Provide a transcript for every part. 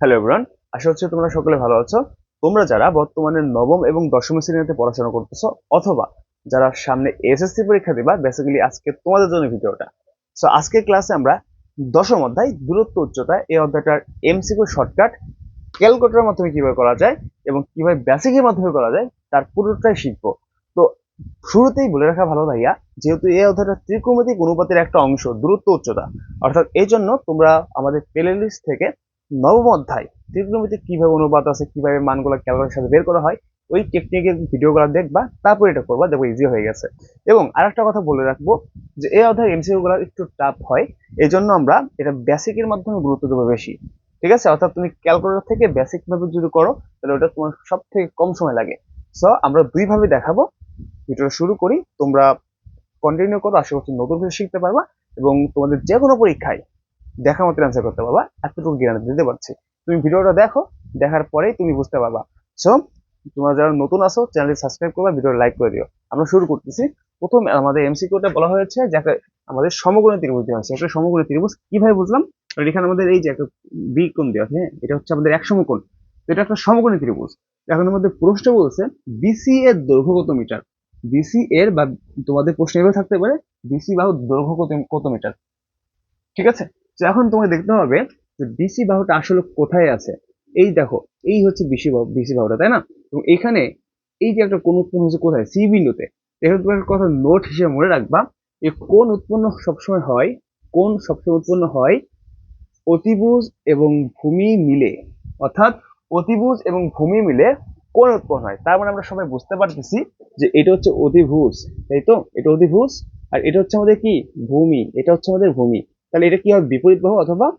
Hello everyone আশা হচ্ছে তোমরা সকলে ভালো আছো। তোমরা যারা বর্তমানে নবম এবং দশম শ্রেণীতে পড়াশোনা করতেছো, অথবা যারা সামনে এসএসসি পরীক্ষা দিবা বেসিক্যালি আজকে তোমাদের জন্য ভিডিওটা। সো আজকের ক্লাসে আমরা দশম অধ্যায়, দূরত্ব উচ্চতা, এই অধ্যায়টার এমসিকিউ শর্টকাট ক্যালকুলেটরের মাধ্যমে কীভাবে করা যায় এবং কীভাবে বেসিকের মাধ্যমে করা যায়, তার পুরোটাই শিখব। তো শুরুতেই বলে রাখা ভালো ভাইয়া, যেহেতু এই অধ্যায়টা ত্রিকোণমিতিক অনুপাতের একটা অংশ, দূরত্ব উচ্চতা। অর্থাৎ এই জন্য তোমরা আমাদের প্লে লিস্ট থেকে নবম অধ্যায় ত্রিকোণমিতিক কীভাবে অনুপাত আছে, কীভাবে মানগুলো ক্যালকুলেটারের সাথে বের করা হয়, ওই টেকনিকের ভিডিওগুলো দেখবা, তারপর এটা করবা দেখো ইজি হয়ে গেছে। এবং আরেকটা কথা বলে রাখব, যে এই অধ্যায় এমসিকিউ গুলো একটু টাফ হয় এই জন্য আমরা এটা বেসিকের মাধ্যমে গুরুত্ব দেবো বেশি। ঠিক আছে? অর্থাৎ তুমি ক্যালকুলেটর থেকে বেসিক ভাবে যদি করো, তাহলে ওটা তোমার সব থেকে কম সময় লাগে। সো আমরা দুই ভাবে দেখাবো। ভিডিওটা শুরু করি, তোমরা কন্টিনিউ করো, আশা করছি নতুন কিছু শিখতে পারবা, এবং তোমাদের যে কোনো পরীক্ষায় দেখা মতো অ্যান্সার করতে পারবা, এতটুকু জ্ঞান দিতে পারছি। তুমি ভিডিওটা দেখো, দেখার পরেই তুমি বুঝতে পারবা। সো তোমরা যারা নতুন আসো চ্যানেলটি সাবস্ক্রাইব করবা, ভিডিওটা লাইক করে দিও। আমরা শুরু করতেছি। প্রথম আমাদের এমসিকিউটা বলা হয়েছে, যাকে আমাদের সমকোণী ত্রিভুজ দেওয়া আছে একটা সমকোণী ত্রিভুজ কীভাবে বুঝলাম? এখানে আমাদের এই যে একটা বি কোণ দেওয়া আছে হ্যাঁ এটা হচ্ছে আমাদের এক সমকোণ। এটা একটা সমকোণী ত্রিভুজ। এখন আমাদের প্রশ্ন বলছে বিসি এর দৈর্ঘ্য কত মিটার? বিসি এর বা তোমাদের প্রশ্ন এভাবে থাকতে পারে বিসি বাহু দৈর্ঘ্য কত কত মিটার? ঠিক আছে? তো এখন তোমাকে দেখতে হবে যে বিসি বাহুটা আসলে কোথায় আছে। এই দেখো, এই হচ্ছে বিসি বাহু বিসি বাহুটা, তাই না? এবং এখানে এই যে একটা কোন উৎপন্ন হচ্ছে কোথায়? সি বিন্দুতে। এখানে তোমার কথা নোট হিসেবে মনে রাখবা যে কোন উৎপন্ন সবসময় হয় কোন সবসময় উৎপন্ন হয় অতিভুজ এবং ভূমি মিলে। অর্থাৎ অতিভুজ এবং ভূমি মিলে কোন উৎপন্ন হয়। তার মানে আমরা সবাই বুঝতে পারতেছি যে এটা হচ্ছে অতিভুজ, তাই তো? এটা অতিভুজ, আর এটা হচ্ছে আমাদের কি? ভূমি। এটা হচ্ছে আমাদের ভূমি। তাহলে এটা কি হবে? বিপরীত বাহু অথবা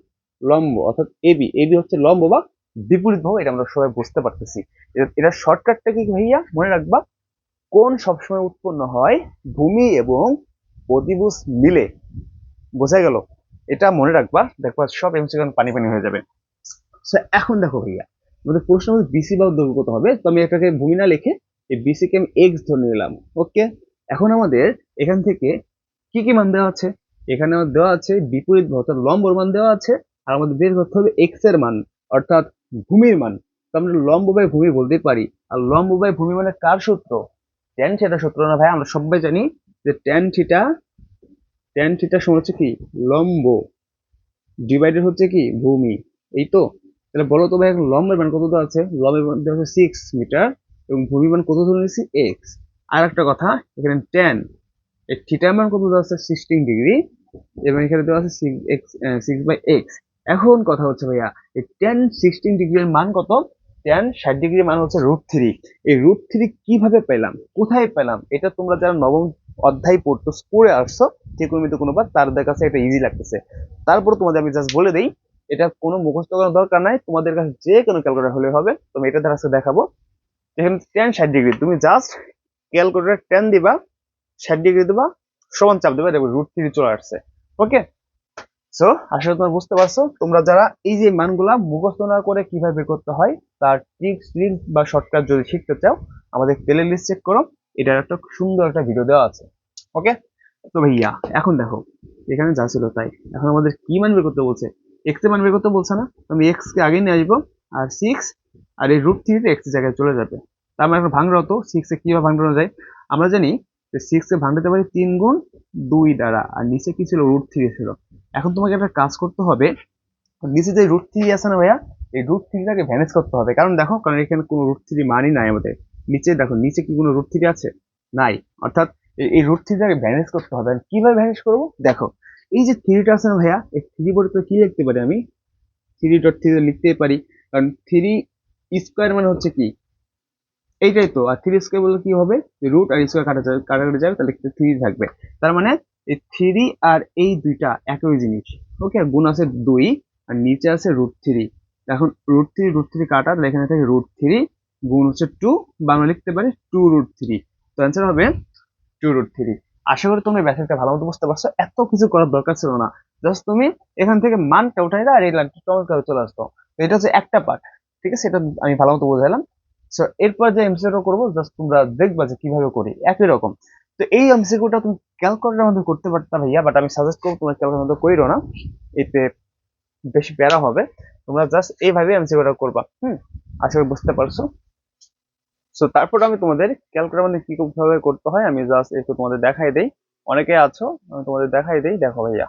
লম্ব, অর্থাৎ এবি এবি হচ্ছে লম্ব বা বিপরীত বাহু, এটা আমরা সবাই বুঝতে পারতেছি। এটা- শর্টকাটটা কি ভাইয়া? মনে রাখবা, কোন সবসময় উৎপন্ন হয় ভূমি এবং অতিভুজ মিলে। বোঝা গেল? এটা মনে রাখবা, দেখবা সব এমসিকান পানি পানি হয়ে যাবে। এখন দেখো ভাইয়া, আমাদের প্রশ্ন হচ্ছে বিসি বা দৈর্ঘ্য কত হবে? তো আমি এটাকে ভূমি না লিখে এই বিসি কে আমি এক্স ধরে নিলাম ওকে এখন আমাদের এখান থেকে কি কি মান দেওয়া আছে? এখানে আমার দেওয়া আছে বিপরীত অর্থাৎ লম্বর মান দেওয়া আছে, আর আমাদের বের করতে হবে এক্সের মান, অর্থাৎ ভূমির মান। তো আমরা লম্ব বাই ভূমি বলতে পারি। আর লম্ব বাই ভূমি মানে কার সূত্র? ট্যান থিটা সূত্র না ভাই, আমরা সবাই জানি যে ট্যান থিটা ট্যান থিটা সমান হচ্ছে কি? লম্ব। ডিভাইডেড হচ্ছে কি? ভূমি। এই তো? তাহলে বলো তো ভাই লম্বের মান কত দেওয়া আছে? লম্বের মান দেওয়া আছে সিক্স মিটার এবং ভূমির মান কত ধরে নিয়েছি? এক্স আর একটা কথা, এখানে ট্যান এই থিটার মান কত দেওয়া আছে? সিক্সটিন ডিগ্রি এবং এখানে দেওয়া আছে six X six by X এখন কথা হচ্ছে, ভাইয়া, এই টেন সিক্সটিন ডিগ্রির মান কত? টেন ষাট ডিগ্রির মান হচ্ছে রুট থ্রি এই রুট থ্রি কীভাবে পেলাম? কোথায় পেলাম? এটা তোমরা যারা নবম অধ্যায় পড়তো, পড়ে আসছো ত্রিকোণমিত কোনোবার তাদের কাছে এটা ইজি লাগতেছে। তারপর তোমাদের আমি জাস্ট বলে দিই, এটা কোনো মুখস্থ করার দরকার নাই। তোমাদের কাছে যে কোনো ক্যালকুলেটর হলে হবে। তুমি এটা দ্বারা দেখাবো। এখানে টেন ষাট ডিগ্রি তুমি জাস্ট ক্যালকুলেটার টেন দিবা, ষাট ডিগ্রি দিবা সমান চাপ দেবে, দেখবে রুট থ্রি চলে আসছে। ওকে সো আসলে তোমরা বুঝতে পারছ। তোমরা যারা এই যে মানগুলা মুখস্থ না করে কীভাবে করতে হয়, তার ট্রিক্স ট্রিক্স বা শর্টকাট যদি শিখতে চাও, আমাদের প্লে লিস্ট চেক করো। এটার একটা সুন্দর একটা ভিডিও দেওয়া আছে। ওকে তো ভাইয়া, এখন দেখো, এখানে যা ছিল তাই। এখন আমাদের কি মান বের করতে বলছে? এক্সের মান বের করতে বলছে না? আমি এক্স কে আগে নিয়ে আসব, আর সিক্স আর এই রুট থ্রিতে এক্স জায়গায় চলে যাবে। তার মানে এখন ভাঙড়া হতো সিক্স কীভাবে ভাঙড়ানো যায়? আমরা জানি যে সিক্স এ ভাঙতে পারি তিন গুণ দুই দ্বারা, আর নিচে কি ছিল? রুট থ্রি ছিল। এখন তোমাকে একটা কাজ করতে হবে। নিচে যে রুট থ্রি আছে না ভাইয়া, এই রুট থ্রিটাকে ভ্যানেজ করতে হবে। কারণ দেখো, কারণ এখানে কোনো রুট থ্রি মানই নাই আমাদের। নিচে দেখো, নিচে কি কোনো রুট থ্রি আছে? নাই। অর্থাৎ এই- রুট থ্রিটাকে ভ্যানেজ করতে হবে। কীভাবে ভ্যানেজ করব? দেখো, এই যে থ্রিটা আছে না ভাইয়া, এই থ্রি পরিবর্তে কি লিখতে পারি আমি? থ্রি ডট থ্রি লিখতে পারি। কারণ থ্রি স্কোয়ার মানে হচ্ছে কি? এইটাই তো। আর থ্রি স্কোয়ার বলতে কি হবে? রুট আর স্কোয়ার কাটা যাবে কাটাকাটি যাবে, তাহলে থ্রি থাকবে? তার মানে এই থ্রি আর এই দুইটা একই জিনিস। ওকে গুণ আছে দুই, আর নিচে আছে রুট থ্রি এখন রুট থ্রি রুট থ্রি কাটা, তাহলে এখানে থাকে রুট থ্রি গুণ হচ্ছে টু বাংলা লিখতে পারি টু রুট থ্রি তো অ্যান্সার হবে টু রুট থ্রি আশা করি তুমি ব্যাপারটা ভালো মতো বুঝতে পারছ। এত কিছু করার দরকার ছিল না। জাস্ট তুমি এখান থেকে মানটা উঠাই দাও আর এই লাইনটা চমৎকার চলে আসতো এটা হচ্ছে একটা পার্ট ঠিক আছে? এটা আমি ভালো মতো বুঝাইলাম। সো এরপর যে এমসিকিউটা করব জাস্ট তোমরা দেখবা যে কীভাবে করি। একই রকম। তো এই এমসিকিউটা তুমি ক্যালকুলেটারের মধ্যে করতে পারতা ভাইয়া বাট আমি সাজেস্ট করব তোমার ক্যালকুলেটার মধ্যে করিও না। এতে বেশি প্যারা হবে। তোমরা জাস্ট এইভাবে এমসিকিউটা করবা। হুম? আশা করি বুঝতে পারছ। সো তারপর আমি তোমাদের ক্যালকুলেটার মধ্যে কি ভাবে করতে হয়, আমি জাস্ট একটু তোমাদের দেখাই দেই। অনেকে আছো, আমি তোমাদের দেখাই দেই। দেখো ভাইয়া।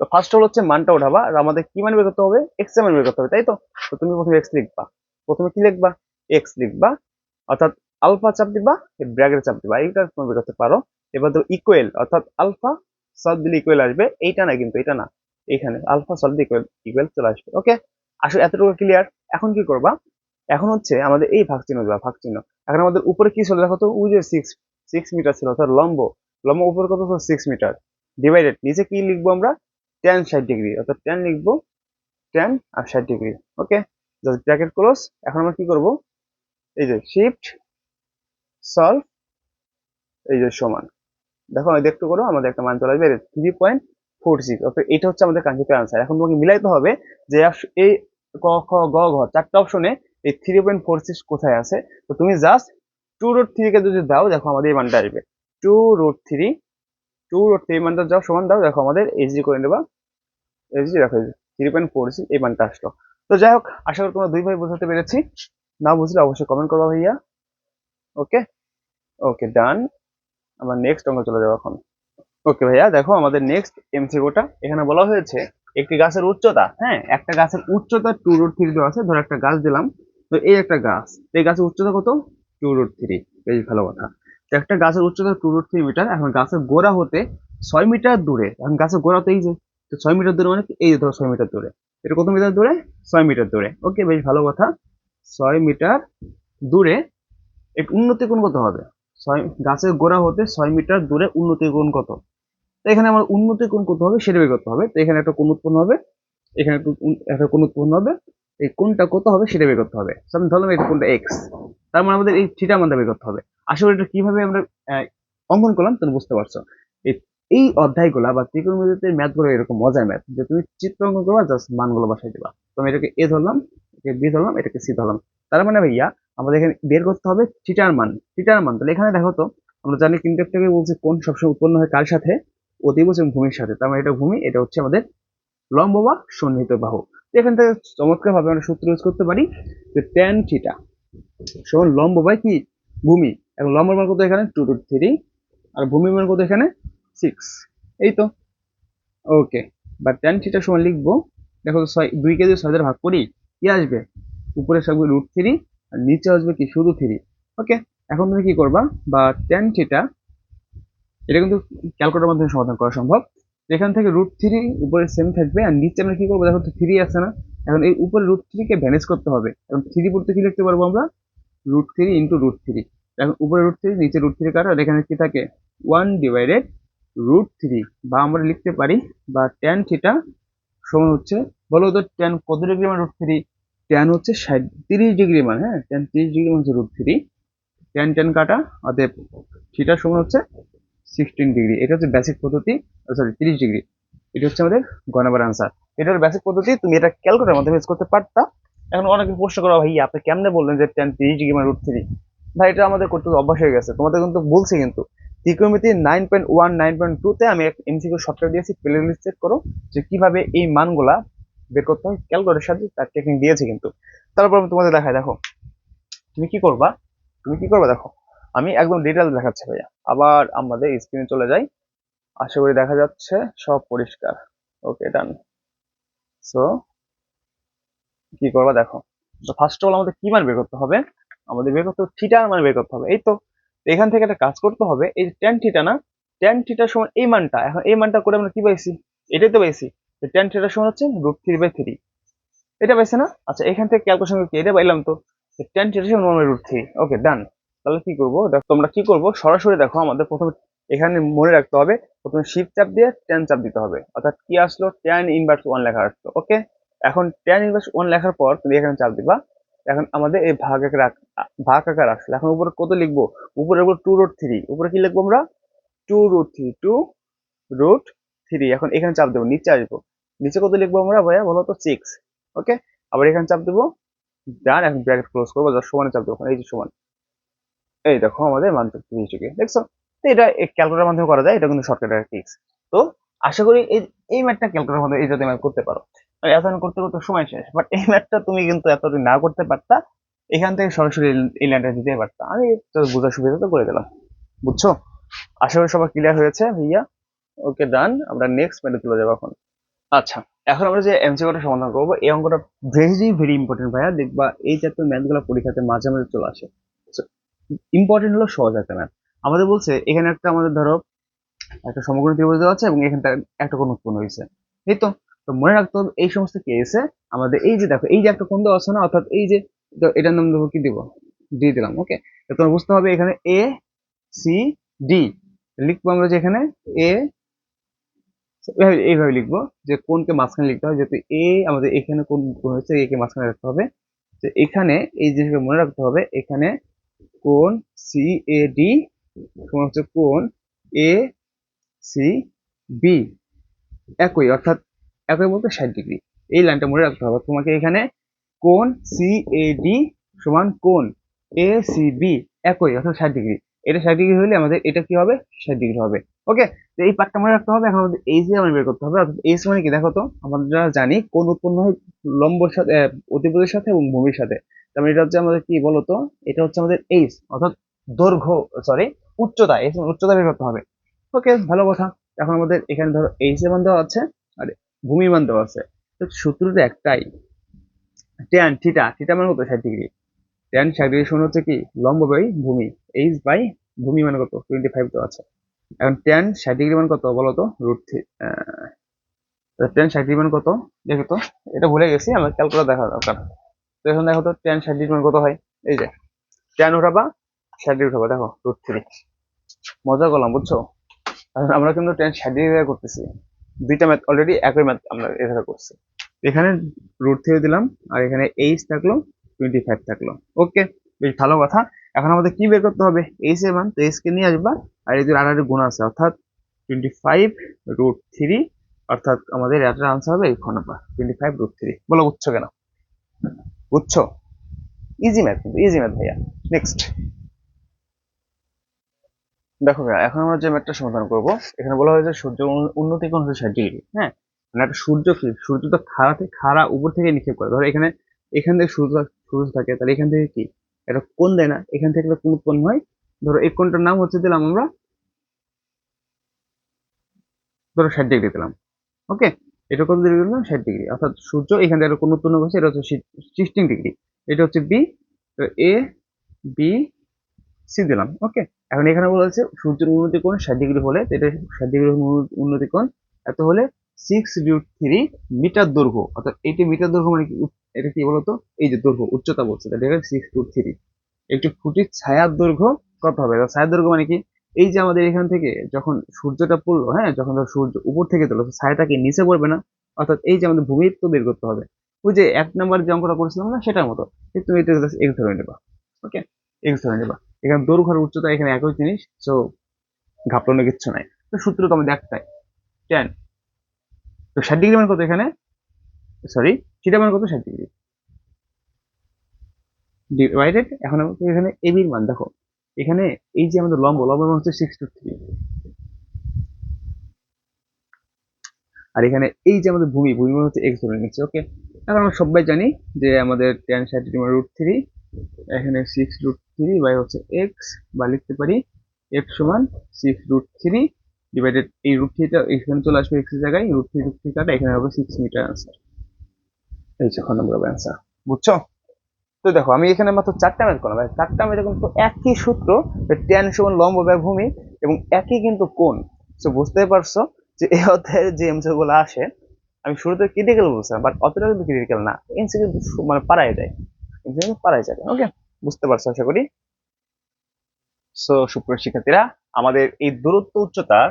তো ফার্স্ট অফ হচ্ছে মানটা উঠাবা আর আমাদের কি মান বের করতে হবে? এক্সের মান বের করতে হবে, তাই তো? তো তুমি প্রথমে এক্স লিখবা। প্রথমে কি লিখবা? এক্স লিখবা, অর্থাৎ আলফা চাপ দিবা ব্র্যাকেট চাপ দিবা, এইটা তুমি বের করতে পারো। এবার তো ইকুয়েল অর্থাৎ আলফা সলভ দিলে ইকুয়েল আসবে, এইটা না কিন্তু এটা না এখানে আলফা সলভ দিলে ইকুয়েল চলে আসবে ওকে আসলে এতটুকু ক্লিয়ার এখন কি করবা? এখন হচ্ছে আমাদের এই ভাগ চিহ্ন দেবা ভাগ চিহ্ন। এখন আমাদের উপরে কি ছিল দেখো তো? ওই যে সিক্স সিক্স মিটার ছিল, অর্থাৎ লম্ব। লম্ব উপরে কত ছিল? সিক্স মিটার ডিভাইডেড নিচে কি লিখব আমরা? টেন ষাট ডিগ্রি অর্থাৎ টেন লিখব টেন আর ষাট degree okay just bracket close এখন আমরা কি করব? এই যে শিফট সলভ এই যে সমান। দেখো, আমি দেখতে করো, আমাদের একটা মান চলে আসবে থ্রি পয়েন্ট ফোর সিক্স অর্থাৎ এটা হচ্ছে আমাদের কাঙ্ক্ষিত অ্যান্সার এখন তোমাকে মিলাইতে হবে যে এই ক, খ, গ, ঘ, চারটা অপশনে এই থ্রি পয়েন্ট ফোর সিক্স কোথায় আছে? তো তুমি জাস্ট টু রোড থ্রিকে যদি দাও, দেখো আমাদের এই মানটা আসবে। Two root three two root three মানটা যাও, সমান দাও, দেখো আমাদের এইচডি করে নেবা। এইচডি দেখো থ্রি পয়েন্ট ফোর সিক্স এই মানটা আসলো। তো যাই হোক, আশা করি তোমরা দুই ভাই বোঝাতে পেরেছি। না বুঝলে অবশ্যই কমেন্ট করবা ভাইয়া। ওকে ওকে ডান আমরা নেক্সট অঙ্ক চলে যাব এখন। ওকে ভাইয়া, দেখো আমাদের নেক্সট এমসিকিউটা এখানে বলা হয়েছে, একটি গাছের উচ্চতা হ্যাঁ একটা গাছের উচ্চতা টু রুট থ্রি দেওয়া আছে। ধরো একটা গাছ দিলাম, তো এই একটা গাছ, এই গাছের উচ্চতা কত? টু রুট থ্রি বেশ ভালো কথা। তো একটা গাছের উচ্চতা টু রুট থ্রি মিটার এখন গাছের গোড়া হতে ছয় মিটার দূরে। এখন গাছের গোড়া তো এই যে, তো ছয় মিটার দূরে মানে? এই যে ধরো ছয় মিটার দূরে। এটা কত মিটার দূরে? ছয় মিটার দূরে। ওকে বেশ ভালো কথা। ছয় মিটার দূরে এর উন্নতি কোণ কত হবে? ছয়, গাছের গোড়া হতে ছয় মিটার দূরে উন্নতি কোণ কত? এখানে আমার উন্নতি কোণ কত হবে সেটা বের করতে হবে। তো এখানে একটা কোণ উৎপন্ন হবে, এখানে একটু একটা কোণ উৎপন্ন হবে, এই কোণটা কত হবে সেটা বের করতে হবে। ধরলাম এই কোণটা এক্স তার মানে আমাদের এই থিটা মানটা বের করতে হবে। আসলে এটা কীভাবে আমরা অঙ্কন করলাম তুমি বুঝতে পারছ। এই এই অধ্যায়গুলা বা ত্রিকোণমিতিতে ম্যাথগুলো এরকম মজার ম্যাথ যে তুমি চিত্র অঙ্কন করবা, জাস্ট মানগুলো বসাই দিবা। তো আমি এটাকে এ ধরলাম এটাকে বি ধরলাম, এটাকে সি ধরলাম। তার মানে ভাইয়া, আমাদের এখানে বের করতে হবে থিটার মান। থিটার মান, তাহলে এখানে দেখো তো, আমরা জানি কিন্তু বলছি কোন সবসময় উৎপন্ন হয় কার সাথে? অতিভুজ এবং ভূমির সাথে। তার মানে এটা ভূমি, এটা হচ্ছে আমাদের লম্ব বা সন্নিহিত বাহু এখান থেকে চমৎকার ভাবে আমরা সূত্র ইউজ করতে পারি যে ট্যান থিটা সমান লম্ব বাই কি? ভূমি। এবং লম্বের মান কত এখানে? টু টু থ্রি আর ভূমির মান কত এখানে? সিক্স এই তো। ওকে বা ট্যান থিটা সমান লিখব। দেখো ছয়, দুই কেজি ছয় ভাগ করি। কি আসবে? উপরে থাকবে রুট থ্রি আর নিচে আসবে কি? শুধু থ্রি ওকে এখন তুমি কি করবা? বা টেন থিটা এটা কিন্তু ক্যালকুলেটার মাধ্যমে সমাধান করা সম্ভব। এখান থেকে রুট থ্রি উপরে সেম থাকবে, আর নিচে আমরা কি করব? দেখো তো থ্রি আছে না? এখন এই উপরে রুট থ্রিকে ভ্যানিশ করতে হবে। এখন থ্রি পড়তে কি লিখতে পারব আমরা? Root three into root three এখন উপরে রুট থ্রি নিচে রুট থ্রি কাটো এখানে কি থাকে? ওয়ান ডিভাইডেড রুট থ্রি বা আমরা লিখতে পারি, বা ট্যান থিটা সমান হচ্ছে, বলো তো ট্যান কত ডিগ্রি মান রুট থ্রি ট্যান হচ্ছে তিরিশ ডিগ্রি মান হ্যাঁ ট্যান তিরিশ ডিগ্রি মান হচ্ছে রুট থ্রি ট্যান ট্যান কাটা, অতএব থিটা সমান হচ্ছে সিক্সটিন ডিগ্রি এটা হচ্ছে বেসিক পদ্ধতি সরি তিরিশ ডিগ্রি এটা হচ্ছে আমাদের গণাবার আনসার এটা হলো বেসিক পদ্ধতি, তুমি এটা ক্যালকুলেটার মাধ্যমে ইউজ করতে পারতা। এখন অনেকে প্রশ্ন করা, ভাই, আপনি কেমনে বললেন যে টেন তিরিশ ডিগ্রি মানে রুট থ্রি ভাই, এটা আমাদের করতে অভ্যাস হয়ে গেছে। তোমাদের কিন্তু বলছি কিন্তু ত্রিকোণমিতি nine point one nine point টুতে আমি এমসিকিউ সফটওয়্যার দিয়েছি প্লে লিস্ট চেক করো, যে কীভাবে এই মানগুলা বের করতে হয় ক্যালকুলেটারের সাথে তার টেকনিক দিয়েছি কিন্তু। তারপর আমি তোমাদের দেখাই, দেখো। তুমি কি করবা? তুমি কি করবা, দেখো? আমি একদম ডিটেল দেখাচ্ছি, ভাইয়া। আবার আমাদের স্ক্রিনে চলে যাই। আশা করি দেখা যাচ্ছে, সব পরিষ্কার। ওকে ডান সো কি করবা, দেখো? তো ফার্স্ট অফ অল আমাদের কি মান বের করতে হবে? আমাদের বের করতে হবে থিটার মান বের করতে হবে। এই তো তো এখান থেকে একটা কাজ করতে হবে, এই টেন থিটা না টেন থিটার সমান এই মানটা, এখন এই মানটা করে আমরা কি পাইছি? এটাই তো পাইছি টেন থিটার সমান হচ্ছে রুট থ্রি বাই থ্রি এটা পাইছে না? আচ্ছা এখান থেকে ক্যালকুলেশন কি? এটা পাইলাম তো টেন থিটার সমান রুট থ্রি ওকে ডান তাহলে কি করব? দেখো, তোমরা কি করব? সরাসরি দেখো, আমাদের প্রথমে এখানে মনে রাখতে হবে, প্রথমে শিফট চাপ দিয়ে টেন চাপ দিতে হবে, অর্থাৎ কি আসলো? টেন ইনভার্স ওয়ান লেখা আসলো ওকে এখন টেন ইনভার্স ওয়ান লেখার পর তুমি এখানে চাপ দিবা এখন আমাদের এই ভাগ আকার আক- ভাগ আকার আসলো এখন উপরে কত লিখব? উপরে টু রুট থ্রি উপরে কি লিখব আমরা? Two root three two root three এখন এখানে চাপ দেবো, নিচে আসব। নিচে কত লিখব আমরা ভাইয়া? বলো তো সিক্স ওকে আবার এখানে চাপ দেবো। ডান এখন ব্র্যাকেট ক্লোজ করব যার সমানে চাপ দেবো এই যে সমান। এই দেখো আমাদের মান ডিগ্রি, দেখছ? তো এটা ক্যালকুলেটার মাধ্যমে করা যায়, এটা কিন্তু শর্টকাটের ট্রিক্স তো আশা করি এই এই ম্যাথটা ক্যালকুলেটার মাধ্যমে এই ম্যাথ করতে পারো। এতদিন করতে করতে সময় শেষ। বাট এই ম্যাথটা তুমি কিন্তু এতদিন না করতে পারতা, এখান থেকে সরাসরি এই লাইনটা দিতে পারতা। আমি বোঝার সুবিধা তো করে দিলাম। বুঝছ? আশা করি সবার ক্লিয়ার হয়েছে ভাইয়া। ওকে ডান আমরা নেক্সট ম্যাথে চলে যাব এখন। আচ্ছা এখন আমরা যে এমসিকিউটা সমাধান করব, এই অঙ্কটা ভেরি ভেরি ইম্পর্টেন্ট ভাইয়া। দেখবা, এই জাতীয় ম্যাথগুলো পরীক্ষাতে মাঝে মাঝে চলে আসে। ইম্পর্টেন্ট হলো সহজ একটা ম্যাথ আমাদের বলছে, এখানে একটা আমাদের ধরো, একটা সমগ্র ত্রিভুজ আছে এবং এখানে তার একটা কোণ উৎপন্ন হয়েছে। এই তো তো মনে রাখতে হবে এই সমস্ত কেসে আমাদের এই যে দেখো, এই যে একটা কোণ দেওয়া আছে না, অর্থাৎ এই যে এটার নাম দেবো কি দিব? ডি দিলাম ওকে তো তোমার বুঝতে হবে এখানে এ সি ডি লিখব আমরা যে এখানে এ এইভাবে লিখব যে কোনকে মাঝখানে লিখতে হবে যেহেতু এ আমাদের এখানে কোন কোন হচ্ছে এ কে মাঝখানে রাখতে হবে। তো এখানে এই জিনিসটা মনে রাখতে হবে, এখানে কোন সি এ ডি সমান হচ্ছে কোন এ সি বি একই, অর্থাৎ একই বলতে ষাট ডিগ্রি এই লাইনটা মনে রাখতে হবে। তোমাকে এখানে কোন সি এ ডি সমান কোন এ সি বি একই, অর্থাৎ ষাট ডিগ্রি এটা ষাট ডিগ্রি হলে আমাদের এটা কি হবে? ষাট ডিগ্রি হবে। ওকে তো এই পার্টটা মনে রাখতে হবে। এখন আমাদের এই যে আমাদের বের করতে হবে। অর্থাৎ এইচ মানে কি? দেখো তো, আমরা জানি কোন উৎপন্ন হয় লম্বর সাথে অতিভুজের সাথে এবং ভূমির সাথে। তার মানে এটা হচ্ছে আমাদের কি বলতো? এটা হচ্ছে আমাদের এইচ, অর্থাৎ দৈর্ঘ্য সরি উচ্চতা। এইচ মানে উচ্চতা বের করতে হবে। ওকে ভালো কথা। এখন আমাদের এখানে ধরো এইচ এর মান দেওয়া আছে। আর ভূমির মান দেওয়া আছে। তো সূত্রটা একটাই। ট্যান থিটা থিটা মানে কত? ষাট ডিগ্রি ট্যান ষাট ডিগ্রি সমান হচ্ছে কি? লম্ব বাই ভূমি। এইচ বাই ভূমি মানে কত? টোয়েন্টি ফাইভ দেওয়া আছে। এখন ট্যান ষাট ডিগ্রি মান কত বলো তো? রুট থ্রি ট্যান ষাট ডিগ্রি মান কত? দেখো তো, এটা ভুলে গেছি, আমার ক্যালকুলেট দেখা দরকার। তো এখন দেখো তো ট্যান ষাট ডিগ্রি মান কত হয়? এই যে ট্যান উঠাবা, ষাট ডিগ্রি উঠাবা, দেখো রুট থ্রি মজা করলাম, বুঝছ? আমরা কিন্তু ট্যান ষাট ডিগ্রি করতেছি। দুইটা ম্যাথ অলরেডি একই ম্যাথ আমরা এভাবে করছি। এখানে রুট থ্রি দিলাম, আর এখানে এইচ থাকল টোয়েন্টি ফাইভ থাকল। ওকে বেশ ভালো কথা। এখন আমাদের কি বের করতে হবে? এইচ এর মান, তো এইচ কে নিয়ে আসবা, আর এদের আড়াআড়ি গুণ আছে, অর্থাৎ টোয়েন্টি ফাইভ রুট থ্রি অর্থাৎ আমাদের এটার আনসার হবে, এই খ number twenty five root three বলো বুঝছ কেন? বুঝছ ইজি ম্যাথ ইজি ম্যাথ ভাইয়া। নেক্সট দেখো এখন আমরা যে ম্যাথটা সমাধান করব, এখানে বলা হয়েছে সূর্য উন্নতি কোণ হচ্ছে ষাট ডিগ্রি হ্যাঁ? মানে একটা সূর্য কি? সূর্য তো খাড়া থেকে খাড়া উপর থেকে নিক্ষেপ করে। ধরো এখানে, এখান থেকে সূর্য সূর্য থাকে, তাহলে এখান থেকে কি? এটা কোণ দেয় না, এখান থেকে কোণ উৎপন্ন হয়। ধরো এই কোণটার নাম হচ্ছে দিলাম আমরা, ধরো ষাট ডিগ্রি দিলাম, ওকে? এটা কত ডিগ্রি দিলাম? ষাট ডিগ্রি। অর্থাৎ সূর্য এখান থেকে কোণ উৎপন্ন করছে, এটা হচ্ছে সিক্সটিন ডিগ্রি। এটা হচ্ছে বি, এ, বি সি দিলাম ওকে এখন এখানে বলা হচ্ছে সূর্যের উন্নতি কোণ ষাট ডিগ্রি হলে এটা ষাট ডিগ্রি উন্নতি কোণ, এত হলে সিক্স রুট থ্রি মিটার দৈর্ঘ্য, অর্থাৎ এইটি মিটার দৈর্ঘ্য মানে কি? এটা কি বলতো? এই যে দৈর্ঘ্য, উচ্চতা বলছে এটা সিক্স রুট থ্রি একটি খুঁটির ছায়ার দৈর্ঘ্য কত হবে? ছায়ার দৈর্ঘ্য মানে কি? এই যে আমাদের এখান থেকে যখন সূর্যটা পড়ল হ্যাঁ যখন ধর সূর্য উপর থেকে তোলো ছায়াটাকে নিচে পড়বে না, অর্থাৎ এই যে আমাদের ভূমির তো বের করতে হবে। ওই যে এক নাম্বার যে অঙ্কটা করেছিলাম না, সেটার মতো। তুমি এটা এক্স ধরে নেবা ওকে এক্স ধরে নেবা এখানে দৈর্ঘ্য আর উচ্চতা এখানে একই জিনিস সো ঘাপলানো কিচ্ছু নাই। তো সূত্র তো আমাদের একটাই টেন তো ষাট ডিগ্রি মান কত এখানে? সরি থিটা মান কত? ষাট ডিগ্রি ডিভাইডেড এখন এখানে এবির মান দেখো। এখানে এই যে আমাদের লম্ব লম্ব মান হচ্ছে সিক্স টু থ্রি আর এখানে এই যে আমাদের ভূমি ভূমি মান হচ্ছে এক্স ধরে নিচ্ছে ওকে এখন আমরা সবাই জানি যে আমাদের টেন ষাট ডিগ্রি মানে রুট থ্রি এখানে সিক্স রুট থ্রি বাই হচ্ছে এক্স বা লিখতে পারি এক্স সমান সিক্স রুট থ্রি ডিভাইডেড এই রুট থ্রিটা এখানে চলে আসবে এক্সের জায়গায় রুট থ্রি রুট থ্রি এখানে হবে সিক্স মিটার আনসার এই যে নম্বর হবে আনসার বুঝছ? তো দেখো, আমি এখানে মাত্র চারটা ম্যাথ করলাম। চারটা ম্যাথে কিন্তু একই সূত্র ট্যান সমান লম্ব ব্যয় ভূমি এবং একই কিন্তু কোণ। তো বুঝতেই পারছ যে এই অধ্যায়ের যে এমসি গুলো আসে, আমি শুরুতে ক্রিটিক্যাল বলছিলাম বাট অতটা কিন্তু ক্রিটিক্যাল না। কিন্তু মানে পারায় যায়। এমসি কিন্তু পারায় যাবে ওকে বুঝতে পারছ আশা করি? সো সুপ্রিয় শিক্ষার্থীরা, আমাদের এই দূরত্ব উচ্চতার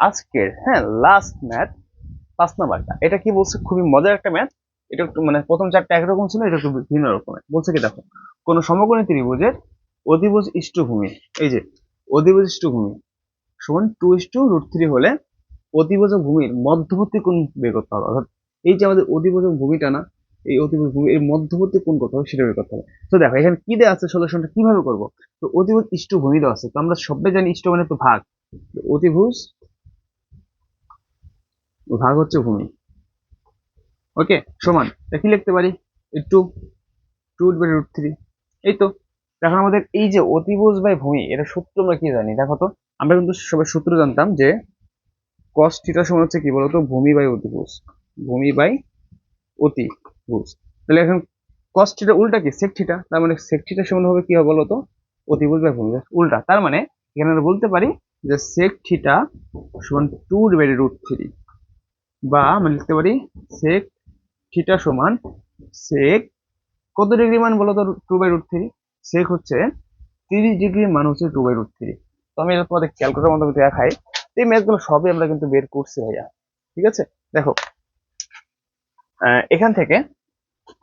আজকের হ্যাঁ লাস্ট ম্যাথ পাঁচ নাম্বারটা এটা কি বলছে? খুবই মজার একটা ম্যাথ এটা একটু মানে প্রথম চারটা একরকম ছিল, এটা একটু ভিন্ন রকমের বলছে কি দেখো, কোন সমকোণী ত্রিভুজের অধিভুজ ইষ্টভূমি, এই যে, অধিভুজ ইষ্টভূমি, সমান two is two root three হলে অধিভুজ ভূমির মধ্যবর্তী কোণ বের করতে হবে। অর্থাৎ এই যে আমাদের অধিভুজ ভূমিটা না এই অধিভুজ ভূমি, এর মধ্যবর্তী কোণ কত হবে সেটা বের করতে হবে। তো দেখো, এখানে কি দেওয়া আছে সলিউশনটা কীভাবে করব? তো অধিভুজ ইষ্টভূমি দেওয়া আছে। তো আমরা সবাই জানি ইষ্ট মানে তো ভাগ। তো অধিভুজ ভাগ হচ্ছে ভূমি। ওকে, সমান। কি লিখতে পারি? Two two by root three এই তো, এখন আমাদের এই যে অতিভুজ বাই ভূমি, এটা সূত্র আমরা কি জানি? দেখো তো, আমরা কিন্তু সবাই সূত্র জানতাম যে কস থিটা সমান হচ্ছে কি বলতো? ভূমি বাই অতিভুজ ভূমি বাই অতিভুজ তাহলে এখন কস থিটা উল্টা কি? সেক থিটা তার মানে সেক থিটা সমান হবে কি হবে বলতো? অতিভুজ ভূমি উল্টা। তার মানে এখানে আমরা বলতে পারি যে সেক থিটা সমান টু ডিভাইডেড রুট থ্রি বা আমরা লিখতে পারি সেক থিটা সমান সেক কত ডিগ্রি মান বলো তো two by root three sec হচ্ছে তিরিশ ডিগ্রি মান হচ্ছে টু বাই রুট থ্রি তো আমি এটা তোমাদের ক্যালকুলেটার মাধ্যমে দেখাই। এই ম্যাথগুলো সবই আমরা কিন্তু বের করছি, ভাইয়া। ঠিক আছে? দেখো এখান থেকে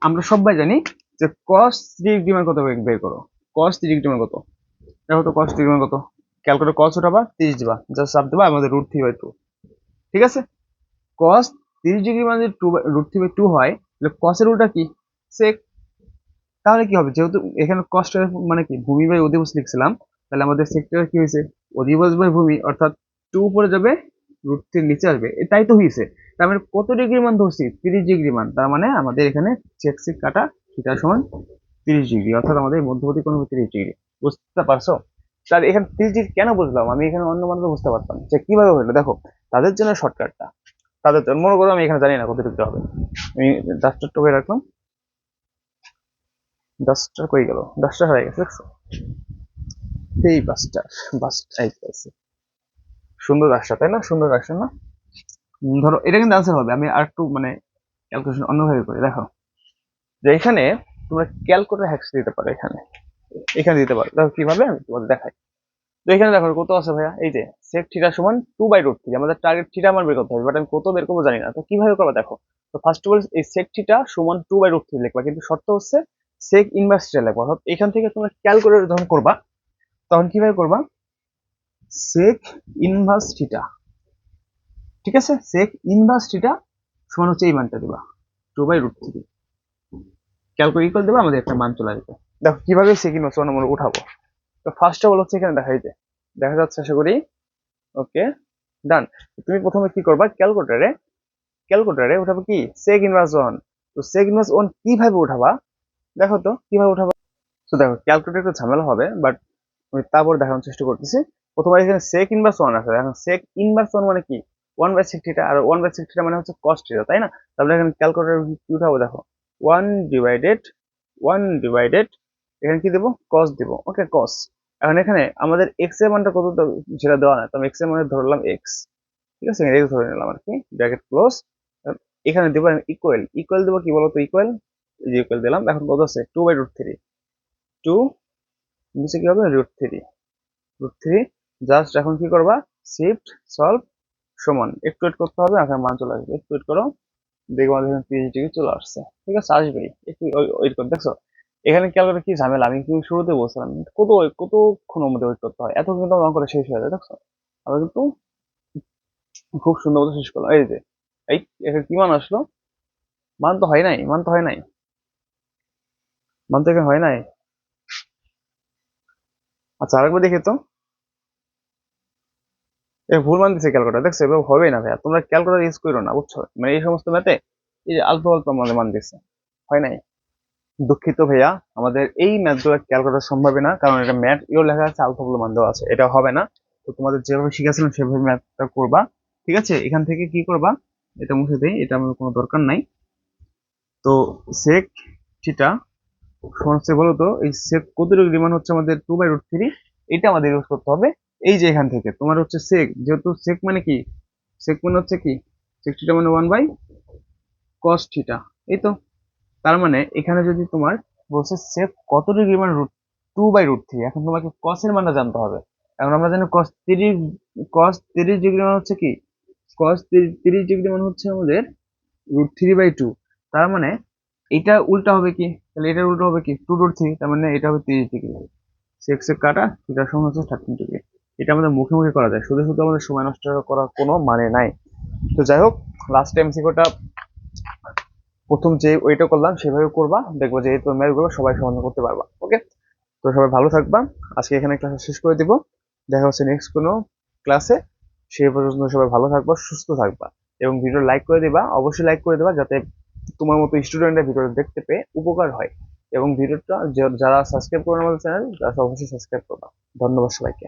আমরা সবাই জানি যে কস থ্রি ডিগ্রি মান কত বের করো। কস থ্রি ডিগ্রি মান কত? দেখো তো কস ডিগ্রি মান কত? ক্যালকুলেটর কস উঠাবা তিরিশ দিবা। জাস্ট সাব দিবা, আমাদের রুট থ্রি বাই টু ঠিক আছে? কস তিরিশ ডিগ্রি মানে two root three by two হয়, তাহলে কসের উল্টা কি? সেক তাহলে কি হবে? যেহেতু এখানে কষ্ট মানে কি? ভূমি বাই অধিবস লিখছিলাম। তাহলে আমাদের সেক্টর কি হয়েছে? অধিবস বাই ভূমি, অর্থাৎ টু উপরে যাবে রুট থ্রির নিচে আসবে। তাই তো হয়েছে তার মানে কত ডিগ্রি মান ধরছি? তিরিশ ডিগ্রি মান। তার মানে আমাদের এখানে চেক সেক কাটা থিটা সমান তিরিশ ডিগ্রি অর্থাৎ আমাদের মধ্যবর্তী কোণ তিরিশ ডিগ্রি বুঝতে পারছ? তার এখানে তিরিশ ডিগ্রি কেন বুঝলাম? আমি এখানে অন্য মানুষ বুঝতে পারতাম যে কীভাবে হলো? দেখো, তাদের জন্য শর্টকাটটা তাদের জন্য মনে করো আমি এখানে জানি না কত ডিগ্রি হবে। আমি ডাস্টার টোকে রাখলাম? ডাস্টার কই গেল? দশটা হয়ে গেছে, দেখছ? এই বাসটা বাস সুন্দর রাস্তা তাই না? সুন্দর রাস্তা না? ধরো, এটা কিন্তু আনসার হবে। আমি আর একটু মানে ক্যালকুলেশন অন্যভাবে করি, দেখো। যে এখানে তোমরা ক্যালকুলেটর হ্যাক্স দিতে পারো, এখানে। এখানে দিতে পারো। দেখো কীভাবে আমি তোমাদের দেখাই। তো এখানে দেখো, কত আছে ভাইয়া? এই যে সেক থিটা সমান টু বাই রুট থ্রি আমাদের টার্গেট থিটা আমার বের করতে হবে বাট আমি কত বের করব জানি না। তো কীভাবে করব দেখো? তো ফার্স্ট অফ অল এই সেক থিটা সমান টু বাই রুট থ্রি লিখবা, কিন্তু শর্ত হচ্ছে সেক ইনভার্স থিটা লিখবা। অর্থাৎ এখান থেকে তোমরা ক্যালকুলেটর যখন করবা, তখন কীভাবে করবা? সেক ইনভার্স থিটা ঠিক আছে? সেক ইনভার্স থিটা সমান হচ্ছে এই মানটা দিবা। Two by root three calculate করে দেবা, আমাদের একটা মান চলে আসবে। দেখো, কীভাবে সেক ইনভার্স ওয়ান আমরা উঠাবো? তো ফার্স্ট অফ অল হচ্ছে এখানে দেখাই যে, দেখা যাচ্ছে আশা করি ওকে ডান তুমি প্রথমে কি করবা? ক্যালকুলেটারে ক্যালকুলেটারে উঠাবো কি? সেক ইনভার্স ওয়ান তো সেক ইনভার্স ওয়ান কীভাবে উঠাবা? দেখো তো, কীভাবে উঠাবা? তো দেখো ক্যালকুলেটার একটু ঝামেলা হবে বাট আমি তারপর দেখানোর চেষ্টা করতেছি। প্রথমে এখানে সেক ইনভার্স ওয়ান আছে, এখন সেক ইনভার্স ওয়ান মানে কি? ওয়ান বাই সিক্স থিটা আর ওয়ান বাই সিক্স থিটা মানে হচ্ছে কস্ট থিটা তাই না? তারপরে এখানে ক্যালকুলেটার কি উঠাবো দেখো? ওয়ান ডিভাইডেড ওয়ান ডিভাইডেড এখানে কি দেবো? কস দেবো। ওকে কস এখন এখানে আমাদের এক্সের মানটা কত সেটা দেওয়া না তো এক্সের মানে ধরলাম এক্স ঠিক আছে? এক্স ধরে নিলাম আর কি। ব্র্যাকেট ক্লোজ এখানে দেবো ইকুয়াল ইকুয়াল দেবো কি বলতো ইকুয়াল যে ইকুয়াল দিলাম। এখন কত আছে? Two by root three two নিচে কি হবে? Root three root three just এখন কি করবা? শিফট সলভ সমান, একটু ওয়েট করতে হবে এখন মান চলে আসবে। একটু ওয়েট করো দেখব আমাদের এখানে তিরিশ ডিগ্রি চলে আসছে। ঠিক আছে, আসবেই। একটু ওয়েট কর। দেখছ, এখানে ক্যালকুলেটর কি ঝামেলা। আমি কিন্তু শুরুতে বলছিলাম, কত কতক্ষণ মধ্যে ওয়েট করতে হয়? এত কিন্তু আমার করে শেষ হয়ে যায়, দেখছ? আমরা কিন্তু খুব সুন্দর মতো শেষ করলাম। এই যে, এই, এখানে কি মান আসলো? মান তো হয় নাই, মান তো হয় নাই। মান তো এখানে হয় নাই। আচ্ছা আরেকবার দেখে তো। ভুল মান দিচ্ছে ক্যালকুলেটর। দেখছ, এভাবে হবে না ভাইয়া। তোমরা ক্যালকুলেটর ইউজ করো না, বুঝছ? মানে এই সমস্ত ম্যাথে এই যে অল্প অল্প আমাদের মান দিচ্ছে হয় নাই? দুঃখিত ভাইয়া, আমাদের এই ম্যাথগুলো ক্যালকুলেটর সম্ভব না, কারণ এটা ম্যাথ। ইও লেখা আছে আলফাগুলো মান দেওয়া আছে। এটা হবে না। তো তোমাদের যেভাবে শিখেছিলাম সেভাবে ম্যাথটা করবা। ঠিক আছে? এখান থেকে কি করবা? এটা মুছে দেই, এটা আমার কোনো দরকার নাই। তো সেক থিটা সমান হচ্ছে বলো তো এই সেক কত ডিগ্রি মান হচ্ছে আমাদের টু বাই রুট থ্রি এটা আমাদের ইউজ করতে হবে। এই যে এখান থেকে, তোমার হচ্ছে সেক যেহেতু সেক মানে কি? সেক মানে হচ্ছে কি? সেক থিটা মানে ওয়ান বাই কস থিটা এই তো? তার মানে এখানে যদি তোমার বলছে সেক কত ডিগ্রি মানে root two by root three এখন তোমাকে কসের মানটা জানতে হবে। এখন আমরা জানি কস তিরিশ কস তিরিশ ডিগ্রি মানে হচ্ছে কি? কস তিরিশ ডিগ্রি মানে হচ্ছে আমাদের রুট থ্রি বাই টু তার মানে এটা উল্টা হবে কি? তাহলে এটার উল্টা হবে কি? টু রুট থ্রি তার মানে এটা হবে তিরিশ ডিগ্রি সেক্স এর কাটা থিটার সমান হচ্ছে থার্টিন ডিগ্রি এটা আমাদের মুখে মুখে করা যায়। শুধু শুধু আমাদের সময় নষ্ট করার কোনো মানে নাই। তো যাই হোক লাস্ট টাইম সিকোটা প্রথম যে ওইটা করলাম, সেভাবে করবা। দেখব যে এই ম্যাথগুলো সবাই সমাধান করতে পারবা। ওকে তো সবাই ভালো থাকবা। আজকে এখানে ক্লাস শেষ করে দিব। দেখা হচ্ছে নেক্সট কোনো ক্লাসে সেই পর্যন্ত সবাই ভালো থাকবা, সুস্থ থাকবা। এবং ভিডিও লাইক করে দিবা। অবশ্যই লাইক করে দিবা যাতে তোমার মতো স্টুডেন্টরা ভিডিওটা দেখতে পেয়ে উপকার হয়। এবং ভিডিওটা যারা সাবস্ক্রাইব করেন আমাদের চ্যানেল তারা অবশ্যই সাবস্ক্রাইব করবা। ধন্যবাদ সবাইকে।